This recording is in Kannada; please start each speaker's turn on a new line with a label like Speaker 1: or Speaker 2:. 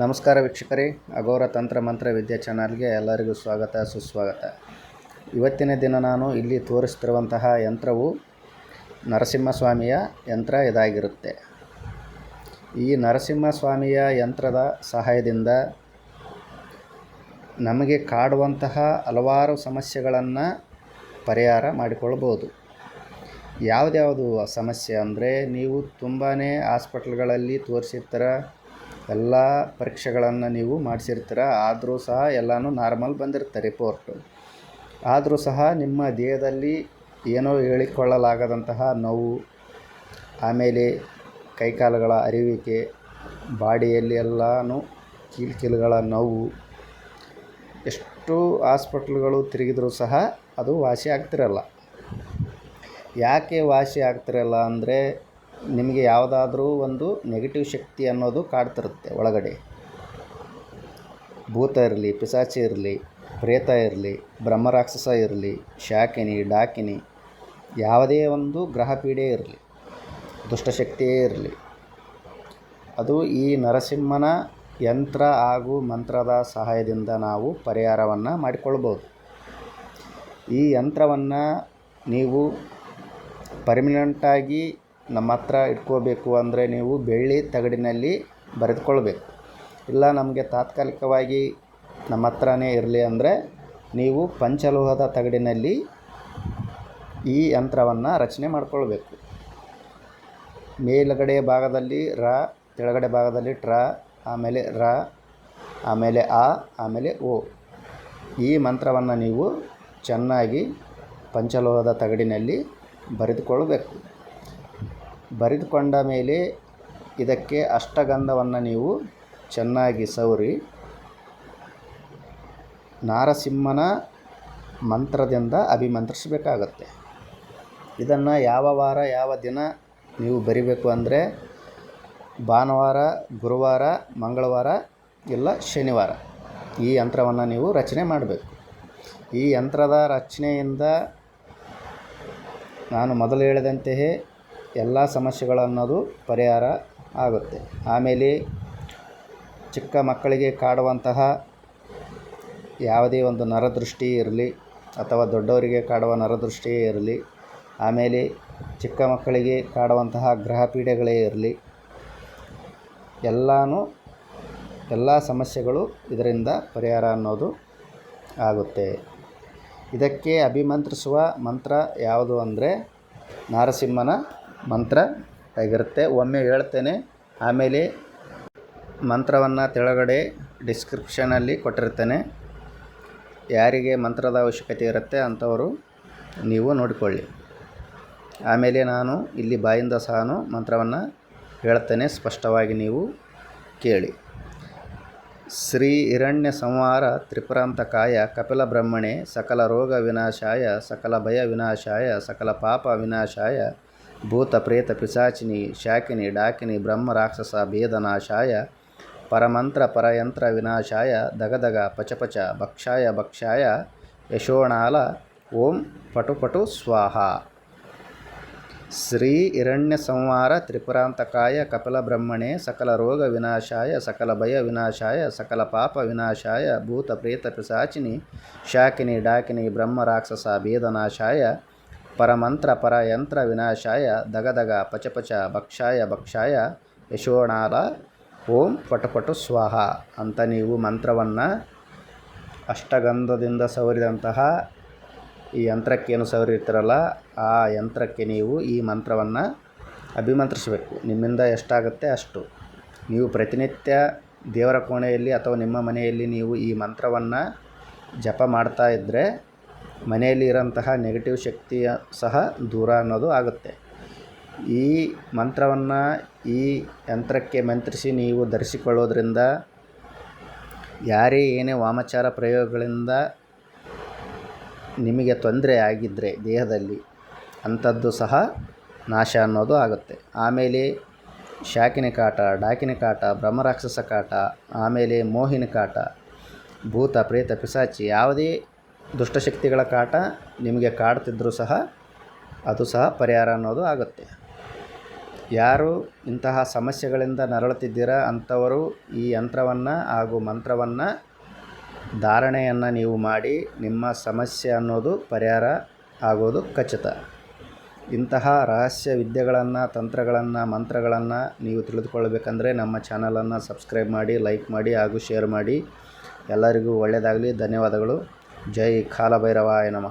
Speaker 1: ನಮಸ್ಕಾರ ವೀಕ್ಷಕರೇ, ಅಘೋರ ತಂತ್ರ ಮಂತ್ರ ವಿದ್ಯಾ ಚಾನಲ್ಗೆ ಎಲ್ಲರಿಗೂ ಸ್ವಾಗತ, ಸುಸ್ವಾಗತ. ಇವತ್ತಿನ ದಿನ ನಾನು ಇಲ್ಲಿ ತೋರಿಸ್ತಿರುವಂತಹ ಯಂತ್ರವು ನರಸಿಂಹಸ್ವಾಮಿಯ ಯಂತ್ರ ಇದಾಗಿರುತ್ತೆ. ಈ ನರಸಿಂಹಸ್ವಾಮಿಯ ಯಂತ್ರದ ಸಹಾಯದಿಂದ ನಮಗೆ ಕಾಡುವಂತಹ ಹಲವಾರು ಸಮಸ್ಯೆಗಳನ್ನು ಪರಿಹಾರ ಮಾಡಿಕೊಳ್ಬೋದು. ಯಾವುದ್ಯಾವುದು ಸಮಸ್ಯೆ ಅಂದರೆ, ನೀವು ತುಂಬಾ ಹಾಸ್ಪಿಟ್ಲ್ಗಳಲ್ಲಿ ತೋರಿಸಿರ್ತೀರ ಎಲ್ಲ ಪರೀಕ್ಷೆಗಳನ್ನು ನೀವು ಮಾಡಿಸಿರ್ತೀರ, ಆದರೂ ಸಹ ಎಲ್ಲನೂ ನಾರ್ಮಲ್ ಬಂದಿರುತ್ತೆ ರಿಪೋರ್ಟು ಆದರೂ ಸಹ ನಿಮ್ಮ ದೇಹದಲ್ಲಿ ಏನೋ ಹೇಳಿಕೊಳ್ಳಲಾಗದಂತಹ ನೋವು, ಆಮೇಲೆ ಕೈಕಾಲುಗಳ ಅರಿವಿಕೆ, ಬಾಡಿಯಲ್ಲಿ ಎಲ್ಲನೂ ಕೀಲ್ಕೀಲುಗಳ ನೋವು, ಎಷ್ಟು ಹಾಸ್ಪಿಟ್ಲ್ಗಳು ತಿರುಗಿದರೂ ಸಹ ಅದು ವಾಸಿ ಆಗ್ತಿರಲ್ಲ. ಯಾಕೆ ವಾಸಿ ಆಗ್ತಿರಲ್ಲ ಅಂದರೆ ನಿಮಗೆ ಯಾವುದಾದ್ರೂ ಒಂದು ನೆಗೆಟಿವ್ ಶಕ್ತಿ ಅನ್ನೋದು ಕಾಡ್ತಿರುತ್ತೆ ಒಳಗಡೆ. ಭೂತ ಇರಲಿ ಪಿಶಾಚಿ ಇರಲಿ, ಪ್ರೇತ ಇರಲಿ, ಬ್ರಹ್ಮರಾಕ್ಷಸ ಇರಲಿ, ಶಾಕಿನಿ, ಡಾಕಿನಿ, ಯಾವುದೇ ಒಂದು ಗ್ರಹ ಪೀಡೆ ಇರಲಿ ದುಷ್ಟಶಕ್ತಿಯೇ ಇರಲಿ. ಅದು ಈ ನರಸಿಂಹನ ಯಂತ್ರ ಹಾಗೂ ಮಂತ್ರದ ಸಹಾಯದಿಂದ ನಾವು ಪರಿಹಾರವನ್ನು ಮಾಡಿಕೊಳ್ಬೋದು. ಈ ಯಂತ್ರವನ್ನು ನೀವು ಪರ್ಮನೆಂಟಾಗಿ ನಮ್ಮ ಹತ್ರ ಇಟ್ಕೋಬೇಕು ಅಂದರೆ ನೀವು ಬೆಳ್ಳಿ ತಗಡಿನಲ್ಲಿ ಬರೆದುಕೊಳ್ಬೇಕು. ಇಲ್ಲ ನಮಗೆ ತಾತ್ಕಾಲಿಕವಾಗಿ ನಮ್ಮ ಹತ್ರನೇ ಇರಲಿ ಅಂದರೆ ನೀವು ಪಂಚಲೋಹದ ತಗಡಿನಲ್ಲಿ ಈ ಯಂತ್ರವನ್ನು ರಚನೆ ಮಾಡಿಕೊಳ್ಬೇಕು. ಮೇಲುಗಡೆ ಭಾಗದಲ್ಲಿ ರ, ಕೆಳಗಡೆ ಭಾಗದಲ್ಲಿ ಟ್ರ, ಆಮೇಲೆ ರ, ಆಮೇಲೆ ಆ, ಆಮೇಲೆ ಓ. ಈ ಮಂತ್ರವನ್ನು ನೀವು ಚೆನ್ನಾಗಿ ಪಂಚಲೋಹದ ತಗಡಿನಲ್ಲಿ ಬರೆದುಕೊಳ್ಬೇಕು. ಬರೆದುಕೊಂಡ ಮೇಲೆ ಇದಕ್ಕೆ ಅಷ್ಟಗಂಧವನ್ನು ನೀವು ಚೆನ್ನಾಗಿ ಸವರಿ. ನಾರಸಿಂಹನ ಮಂತ್ರದಿಂದ ಅಭಿಮಂತ್ರಿಸಬೇಕಾಗತ್ತೆ. ಇದನ್ನು ಯಾವ ವಾರ, ಯಾವ ದಿನ ನೀವು ಬರಿಬೇಕು ಅಂದರೆ ಭಾನುವಾರ, ಗುರುವಾರ, ಮಂಗಳವಾರ, ಇಲ್ಲ ಶನಿವಾರ ಈ ಯಂತ್ರವನ್ನು ನೀವು ರಚನೆ ಮಾಡಬೇಕು. ಈ ಯಂತ್ರದ ರಚನೆಯಿಂದ ನಾನು ಮೊದಲು ಹೇಳಿದಂತೆಯೇ ಎಲ್ಲ ಸಮಸ್ಯೆಗಳನ್ನೋದು ಪರಿಹಾರ ಆಗುತ್ತೆ. ಆಮೇಲೆ ಚಿಕ್ಕ ಮಕ್ಕಳಿಗೆ ಕಾಡುವಂತಹ ಯಾವುದೇ ಒಂದು ನರದೃಷ್ಟಿ ಇರಲಿ ಅಥವಾ ದೊಡ್ಡವರಿಗೆ ಕಾಡುವ ನರದೃಷ್ಟಿಯೇ ಇರಲಿ, ಆಮೇಲೆ ಚಿಕ್ಕ ಮಕ್ಕಳಿಗೆ ಕಾಡುವಂತಹ ಗ್ರಹ ಪೀಡೆಗಳೇ ಇರಲಿ, ಎಲ್ಲನೂ ಎಲ್ಲ ಸಮಸ್ಯೆಗಳು ಇದರಿಂದ ಪರಿಹಾರ ಅನ್ನೋದು ಆಗುತ್ತೆ. ಇದಕ್ಕೆ ಅಭಿಮಂತ್ರಿಸುವ ಮಂತ್ರ ಯಾವುದು ಅಂದರೆ ನಾರಸಿಂಹನ ಮಂತ್ರ ಆಗಿರುತ್ತೆ. ಒಮ್ಮೆ ಹೇಳ್ತೇನೆ, ಆಮೇಲೆ ಮಂತ್ರವನ್ನು ತೆಳಗಡೆ ಡಿಸ್ಕ್ರಿಪ್ಷನಲ್ಲಿ ಕೊಟ್ಟಿರ್ತೇನೆ. ಯಾರಿಗೆ ಮಂತ್ರದ ಅವಶ್ಯಕತೆ ಇರುತ್ತೆ ಅಂಥವರು ನೀವು ನೋಡಿಕೊಳ್ಳಿ. ಆಮೇಲೆ ನಾನು ಇಲ್ಲಿ ಬಾಯಿಂದ ಸಹ ಮಂತ್ರವನ್ನು ಹೇಳ್ತೇನೆ, ಸ್ಪಷ್ಟವಾಗಿ ನೀವು ಕೇಳಿ. ಶ್ರೀ ಹಿರಣ್ಯ ಸಂಹಾರ ತ್ರಿಪುರಾಂತಕಾಯ ಕಪಿಲ ಬ್ರಹ್ಮಣೆ ಸಕಲ ರೋಗ ವಿನಾಶಾಯ ಸಕಲ ಭಯ ವಿನಾಶಾಯ ಸಕಲ ಪಾಪ ವಿನಾಶಾಯ ಭೂತ, ಪ್ರೇತ, ಪಿಶಾಚಿನಿ, ಶಾಕಿನಿ, ಡಾಕಿನಿ, ಬ್ರಹ್ಮ, ರಾಕ್ಷಸ ಭೇದನಾಶಾಯ ಪರಮಂತ್ರ, ಪರಯಂತ್ರ ವಿನಾಶಾಯ, ದಗದಗ, ಪಚಪಚ, ಭಕ್ಷಾಯ ಭಕ್ಷಾಯ ಯಶೋಣಾಲ, ಓಂ ಪಟುಪಟು ಸ್ವಾಹ. ಶ್ರೀ ಹಿರಣ್ಯ ಸಂಹಾರ, ತ್ರಿಪುರಾಂತಕಾಯ, ಕಪಿಲ ಬ್ರಹ್ಮಣೆ, ಸಕಲ ರೋಗ ವಿನಾಶಾಯ, ಸಕಲ ಭಯ ವಿನಾಶಾಯ, ಸಕಲ ಪಾಪ ವಿನಾಶಾಯ, ಭೂತ, ಪ್ರೇತ, ಪಿಶಾಚಿನಿ, ಶಾಕಿನಿ, ಡಾಕಿನಿ, ಬ್ರಹ್ಮ, ರಾಕ್ಷಸ ಭೇದನಾಶಾಯ ಪರಮಂತ್ರ ಪರಯಂತ್ರ ವಿನಾಶಾಯ ದಗದಗ ಪಚಪಚ ಭಕ್ಷಾಯ ಭಕ್ಷಾಯ, ಯಶೋಣಾಲ, ಓಂ ಪಟಪಟು ಸ್ವಾಹ. ಅಂತ ನೀವು ಮಂತ್ರವನ್ನು ಅಷ್ಟಗಂಧದಿಂದ ಸವರಿದಂತಹ ಈ ಯಂತ್ರಕ್ಕೇನು ಸವರಿರ್ತೀರಲ್ಲ, ಆ ಯಂತ್ರಕ್ಕೆ ನೀವು ಈ ಮಂತ್ರವನ್ನು ಅಭಿಮಂತ್ರಿಸಬೇಕು. ನಿಮ್ಮಿಂದ ಎಷ್ಟಾಗುತ್ತೆ ಅಷ್ಟು. ನೀವು ಪ್ರತಿನಿತ್ಯ ದೇವರ ಕೋಣೆಯಲ್ಲಿ ಅಥವಾ ನಿಮ್ಮ ಮನೆಯಲ್ಲಿ ನೀವು ಈ ಮಂತ್ರವನ್ನು ಜಪ ಮಾಡ್ತಾ ಇದ್ದರೆ ಮನೆಯಲ್ಲಿ ಇರೋಂತಹ ನೆಗೆಟಿವ್ ಶಕ್ತಿಯ ಸಹ ದೂರ ಅನ್ನೋದು ಆಗುತ್ತೆ. ಈ ಮಂತ್ರವನ್ನು ಈ ಯಂತ್ರಕ್ಕೆ ಮಂತ್ರಿಸಿ ನೀವು ಧರಿಸಿಕೊಳ್ಳೋದ್ರಿಂದ ಯಾರೇ ಏನೇ ವಾಮಚಾರ ಪ್ರಯೋಗಗಳಿಂದ ನಿಮಗೆ ತೊಂದರೆ ಆಗಿದ್ದರೆ ದೇಹದಲ್ಲಿ ಅಂಥದ್ದು ಸಹ ನಾಶ ಅನ್ನೋದು ಆಗುತ್ತೆ. ಆಮೇಲೆ ಶಾಕಿನ ಕಾಟ, ಡಾಕಿನ ಕಾಟ, ಬ್ರಹ್ಮರಾಕ್ಷಸ ಕಾಟ, ಆಮೇಲೆ ಮೋಹಿನ ಕಾಟ, ಭೂತ, ಪ್ರೇತ ಪಿಶಾಚಿ ಯಾವುದೇ ದುಷ್ಟಶಕ್ತಿಗಳ ಕಾಟ ನಿಮಗೆ ಕಾಡ್ತಿದ್ದರೂ ಸಹ ಅದು ಸಹ ಪರಿಹಾರ ಅನ್ನೋದು ಆಗುತ್ತೆ. ಯಾರು ಇಂತಹ ಸಮಸ್ಯೆಗಳಿಂದ ನರಳುತ್ತಿದ್ದೀರ ಅಂಥವರು ಈ ಯಂತ್ರವನ್ನು ಹಾಗೂ ಮಂತ್ರವನ್ನು ಧಾರಣೆಯನ್ನು ನೀವು ಮಾಡಿ ನಿಮ್ಮ ಸಮಸ್ಯೆ ಅನ್ನೋದು ಪರಿಹಾರ ಆಗೋದು ಖಚಿತ. ಇಂತಹ ರಹಸ್ಯ ವಿದ್ಯೆಗಳನ್ನು, ತಂತ್ರಗಳನ್ನು, ಮಂತ್ರಗಳನ್ನು ನೀವು ತಿಳಿದುಕೊಳ್ಳಬೇಕಂದ್ರೆ ನಮ್ಮ ಚಾನಲನ್ನು ಸಬ್ಸ್ಕ್ರೈಬ್ ಮಾಡಿ, ಲೈಕ್ ಮಾಡಿ ಹಾಗೂ ಶೇರ್ ಮಾಡಿ. ಎಲ್ಲರಿಗೂ ಒಳ್ಳೆಯದಾಗಲಿ ಧನ್ಯವಾದಗಳು. జై కాలభైరవాయ నమ.